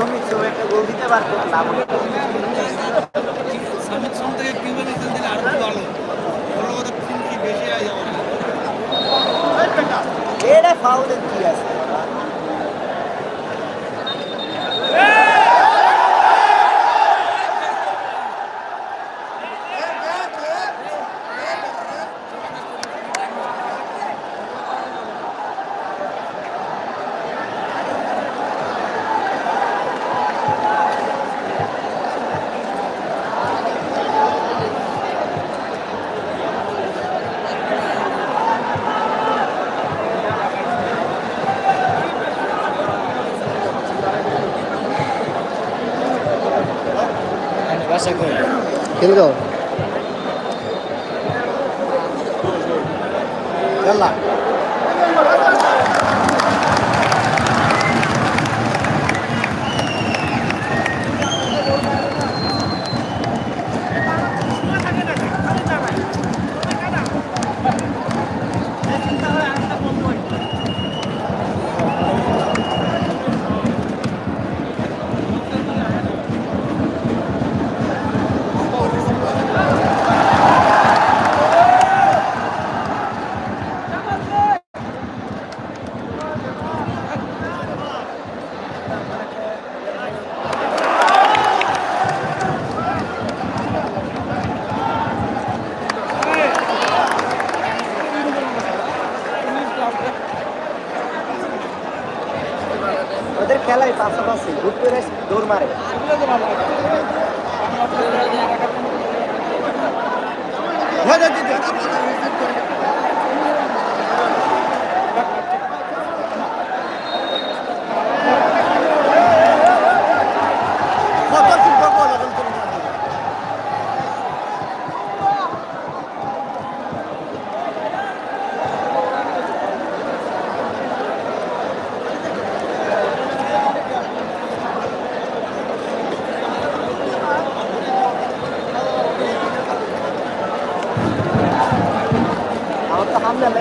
শ্রমিক শ্রমিক একটা গোল দিতে পারতো লাভ হতো। সামিত সম থেকে কিউবেন দিলে আরও ভালো। বড় কথা কি বেশি আয় যাবে এটা ফাউলের কি আছে? খেলে। আমার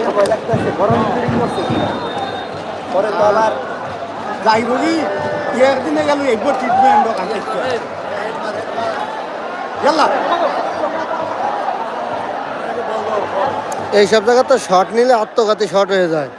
হামলা লাগতেছে, গরম করছে পরে তো আবার একদিনে গেল একবার ট্রিটমেন্ট ইয়াল্লা এই সব জায়গায় তো শর্ট নিলে আত্মঘাতী শর্ট হয়ে যায়।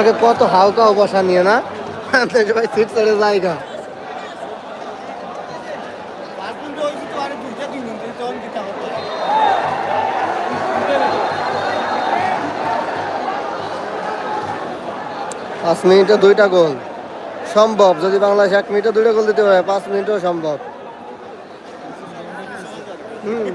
আগে কত হালকা বসা নিয়ে না? ভাই, সিট জায়গা। পাঁচ মিনিটে দুইটা গোল। সম্ভব, যদি বাংলাদেশ এক মিনিটে দুইটা গোল দিতে পারে, পাঁচ মিনিটেও সম্ভব। হুম।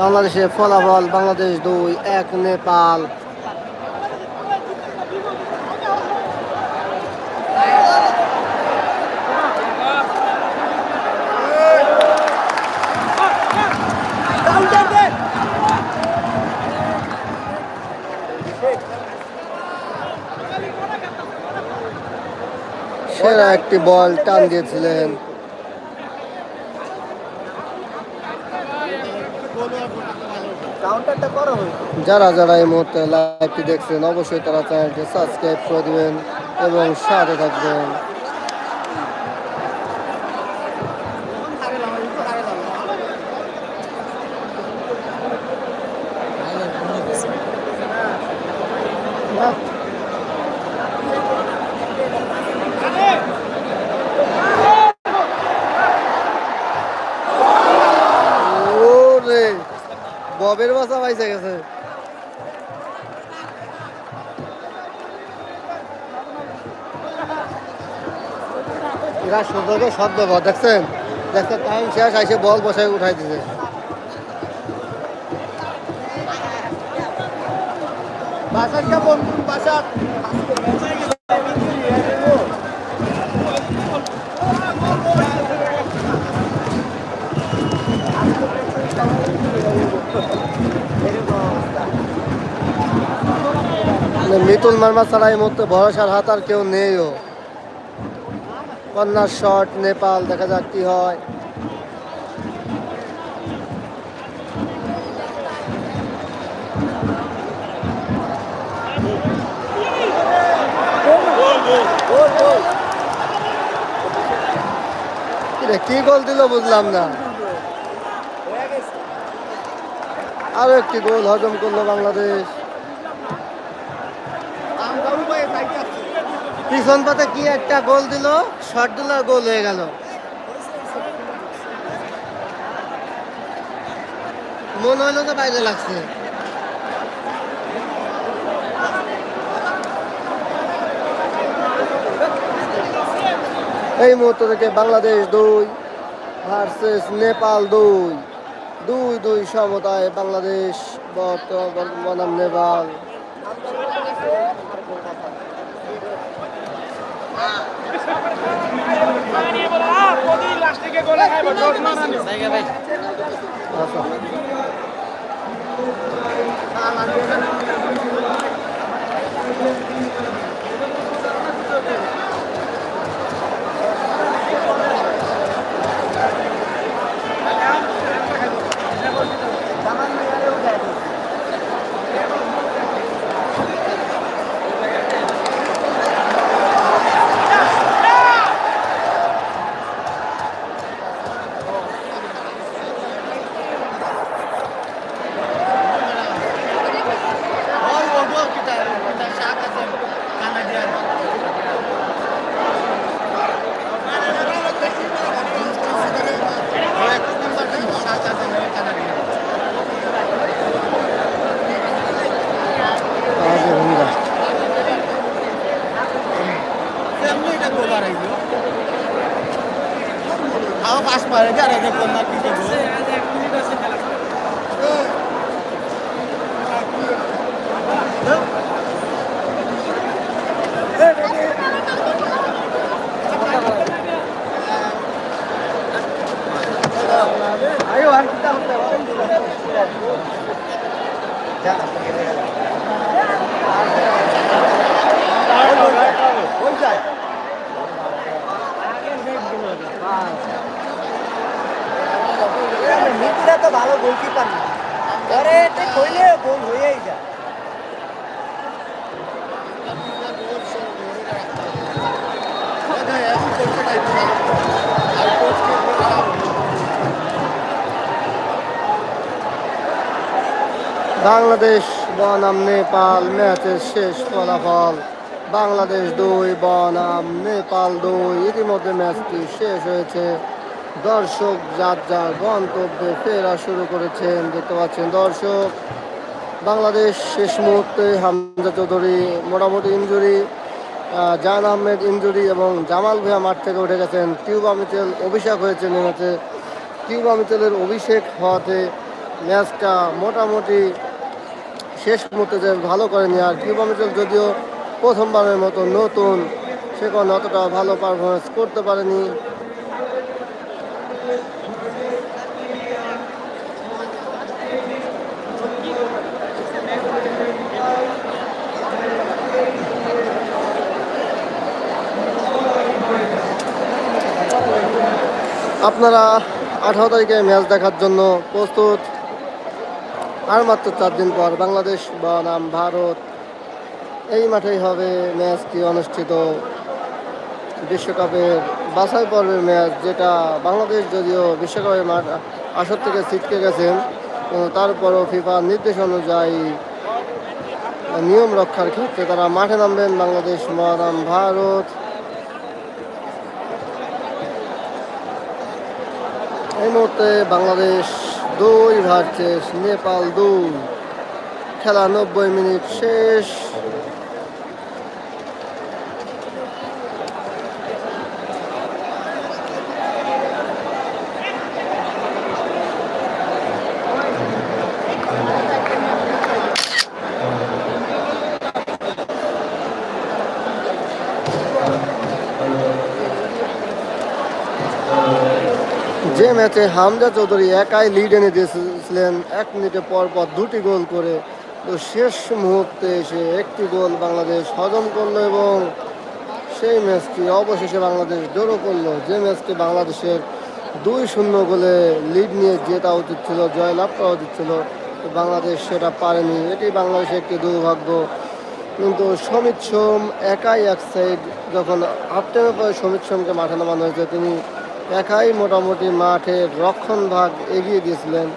বাংলাদেশে ফলাফল বাংলাদেশ দুই এক নেপাল। সেরা একটি বল টান দিয়েছিলেন। যারা যারা এই মুহূর্তে লাইভটি দেখছেন, অবশ্যই তারা চ্যানেলটি সাবস্ক্রাইব করে দেবেন এবং সাথে থাকবেন। ববের বাসা পাইছে গেছে। এরা সতর্ক সব ব্যবহার, দেখছেন? দেখছেন টাইম শেষ, আইসে বল বসায় উঠাই দিছে। বাসার কেমন? বাসার মিতুল মার্মা ছাড়া এই মুহূর্তে ভরসার হাত আর কেউ নেইও। কন্যার শট, নেপাল, দেখা যাক কি হয়। কি গোল দিল বুঝলাম না। আরও একটি গোল হজম করল বাংলাদেশ। পিছন পাতে কি একটা গোল দিল? শট দিল গোল হয়ে গেল। মনে হইল তো বাইরে লাগছে। এই মুহূর্ত থেকে বাংলাদেশ দুই ভার্সেস নেপাল দুই। দুই দুই সমতায় বাংলাদেশ বর্তমান নেপাল। আচ্ছা আজে ভঙ্গা পাস পারে যারা দেখলাম না কি আয়ো আর কিটা হতে মিত্রা তো ভালো গোলকিপার না পরে এতে কইলে গোল হয়েই যায় বাংলাদেশ বনাম নেপাল, ম্যাচের শেষ ফলাফল। বাংলাদেশ দুই, বনাম নেপাল দুই। ইতিমধ্যে ম্যাচটি শেষ হয়েছে। দর্শক যার যার গন্তব্যে ফেরা শুরু করেছেন, দেখতে পাচ্ছেন দর্শক। বাংলাদেশ শেষ মুহূর্তে হামজা চৌধুরী মোটামুটি ইঞ্জুরি জান আহমেদ ইঞ্জুরি এবং জামাল ভুয়া মাঠ থেকে উঠে গেছেন। টিউবা মিচেল অভিষেক হয়েছে ম্যাচে। টিউবা মিচেলের অভিষেক হওয়াতে ম্যাচটা মোটামুটি শেষ মুহূর্তে যে ভালো করেনি আর কিউবা মিচেল যদিও প্রথমবারের মতো নতুন সেখানে অতটা ভালো পারফরমেন্স করতে পারেনি। আপনারা আঠারো তারিখে ম্যাচ দেখার জন্য প্রস্তুত। আর মাত্র চার দিন পর বাংলাদেশ বনাম ভারত। এই মাঠেই হবে ম্যাচটি অনুষ্ঠিত। বিশ্বকাপের বাছাই পর্বের ম্যাচ, যেটা বাংলাদেশ যদিও বিশ্বকাপের মাঠ আসর থেকে ছিটকে গেছেন তারপরও ফিফার নির্দেশ অনুযায়ী নিয়ম রক্ষার ক্ষেত্রে তারা মাঠে নামবেন বাংলাদেশ বনাম ভারত। এই মুহূর্তে বাংলাদেশ দুই ভার্সেস নেপাল দুই। খেলা নব্বই মিনিট শেষ। যে ম্যাচে হামজা চৌধুরী একাই লিড এনে দিয়েছিলেন, এক মিনিটে পর পর দুটি গোল করে। তো শেষ মুহূর্তে এসে একটি গোল বাংলাদেশ হজম করল এবং সেই ম্যাচটি অবশেষে বাংলাদেশ ড্র করল। যে ম্যাচটি বাংলাদেশের দুই শূন্য গোলে লিড নিয়ে জেতা উচিত ছিল জয়লাভ করা উচিত ছিল, তো বাংলাদেশ সেটা পারেনি। এটি বাংলাদেশের একটি দুর্ভাগ্য। কিন্তু সমিত সোম একাই এক সাইড যখন হাফ টাইমের পরে সমিত সোমকে মাঠে নামানো হয়েছে, তিনি একাই মোটামুটি মাঠের রক্ষণ ভাগ এগিয়ে দিয়েছিলেন।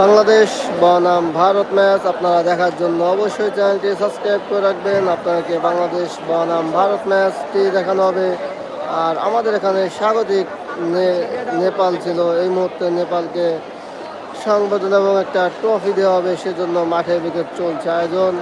বাংলাদেশ বনাম ভারত ম্যাচ। আপনারা দেখার জন্য অবশ্যই চ্যানেলটি সাবস্ক্রাইব করে রাখবেন। আপনাকে বাংলাদেশ বনাম ভারত ম্যাচটি দেখানো হবে? আর আমাদের এখানে স্বাগতিক নেপাল ছিল। এই মুহূর্তে নেপালকে সংবর্ধনা এবং একটা ট্রফি দেওয়া হবে, সেজন্য মাঠের ভিতর চলছে আয়োজন।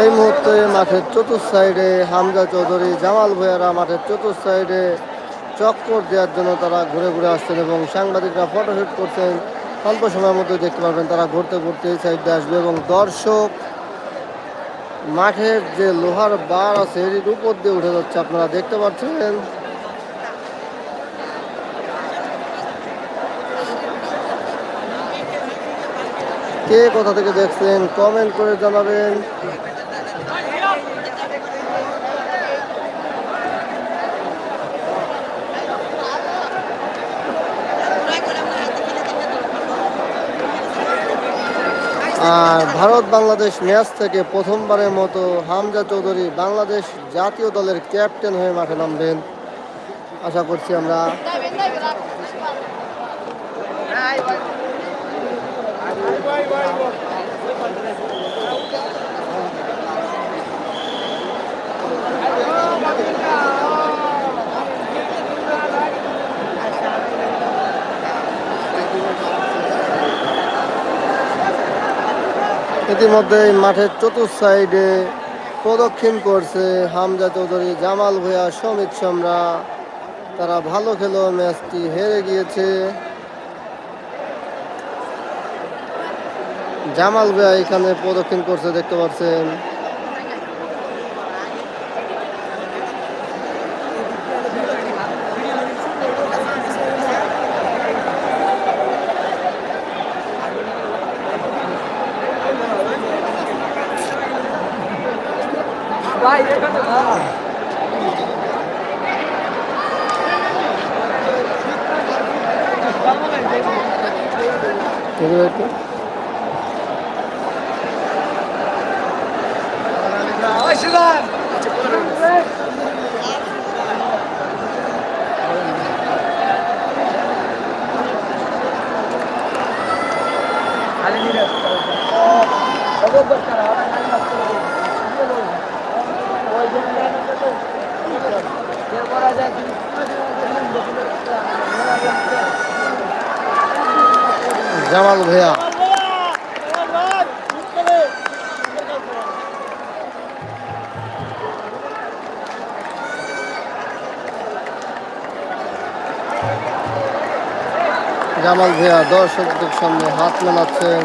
এই মুহূর্তে মাঠের চতুর্থ সাইডে হামজা চৌধুরী, জামাল ভুয়ারা মাঠের চতুর্থ সাইডে চক্কর দেওয়ার জন্য তারা ঘুরে ঘুরে আসছেন এবং সাংবাদিকরা ফটোশুট করছেন। অল্প সময়ের মধ্যে দেখতে পারবেন তারা ঘুরতে ঘুরতে এই সাইডে আসবে এবং দর্শক, মাঠের যে লোহার বার আছে এটির উপর দিয়ে উঠে যাচ্ছে আপনারা দেখতে পাচ্ছেন। কে কোথা থেকে দেখছেন কমেন্ট করে জানাবেন। আর ভারত বাংলাদেশ ম্যাচ থেকে প্রথমবারের মতো হামজা চৌধুরী বাংলাদেশ জাতীয় দলের ক্যাপ্টেন হয়ে মাঠে নামবেন। আশা করছি আমরা ইতিমধ্যে মাঠের চতুর্থ সাইডে প্রদক্ষিণ করছে হামজা চৌধুরী, জামাল ভূয়া সমিত সম্রা তারা ভালো খেলো, ম্যাচটি হেরে গিয়েছে। জামাল ভূয়া এখানে প্রদক্ষিণ করছে, দেখতে পাচ্ছেন। ചെയ്തു জামাল ভাইয়া। জামাল ভাইয়া দর্শকদের সামনে হাত মেলাচ্ছেন।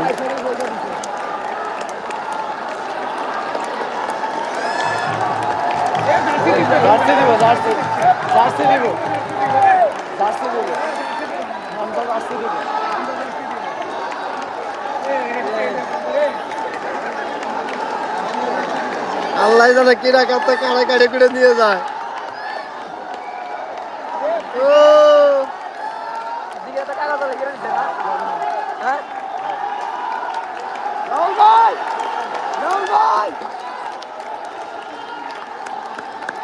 আল্লাহ জানে কিরা কাতে কাড়া কাড়ি করে নিয়ে যায়। ও।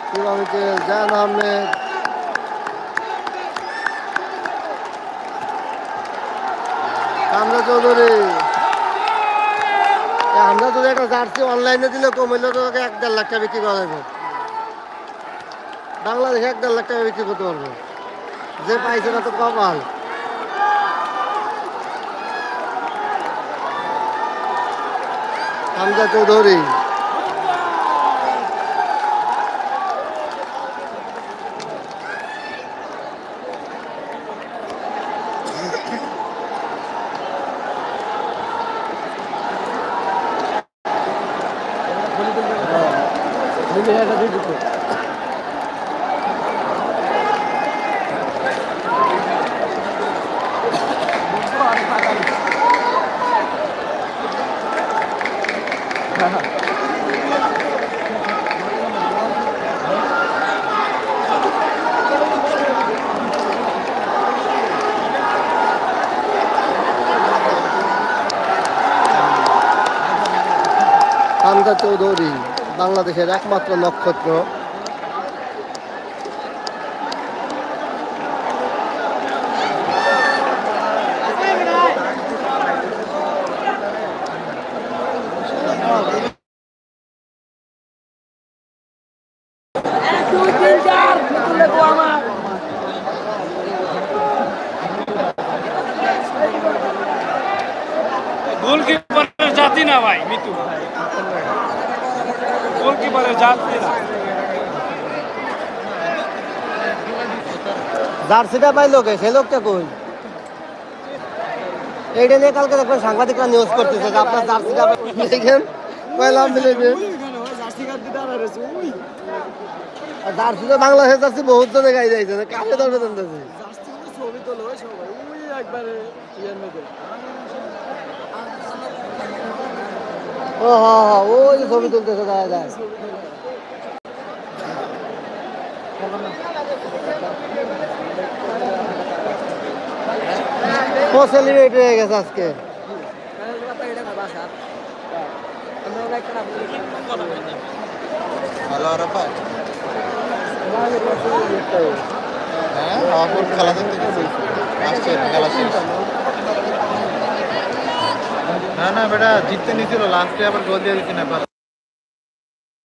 কীভাবে চৌধুরী। এ যদি একটা জার্সি অনলাইনে দিলে কমাইলে তো এক দেড় লাখ টাকা বিক্রি করা যাবে। বাংলাদেশে এক দেড় লাখ টাকা বিক্রি করতে পারবে। যে পাইছে না তো কপাল। হামজা চৌধুরী হামজা চৌধুরী বাংলাদেশের একমাত্র নক্ষত্র দুই তিন চার তুলে গো আমার গোলকিপারের জাতি না ভাই মিতু। গোলকিপারের জাতি না। জার্সিটা পাইলো কে? সে লোকটা কই? এইটা নিয়ে কালকে দেখবেন সাংবাদিকরা নিউজ করতেছে যে আপনার জার্সিটা দেখেন কয়লাম মিলেবে জার্সি কার্ড দিতে আর আছে ওই আর জার্সি তো বাংলাদেশের জার্সি বহুত জনে গাই যাইছে কাকে ধরবে জানতেছে ও হ্যাঁ হ্যাঁ ওই ছবি তুলতেছে দেখা যায় ও সেলিব্রেট হয়ে গেছে আজকে। হ্যালো, আরাফাত। হ্যাঁ আমার খেলা দেখতে গেছি খেলা শেষ না না, বেটা, জিততে নিছিল লাস্টে আবার গোল দিয়ে দিচ্ছি না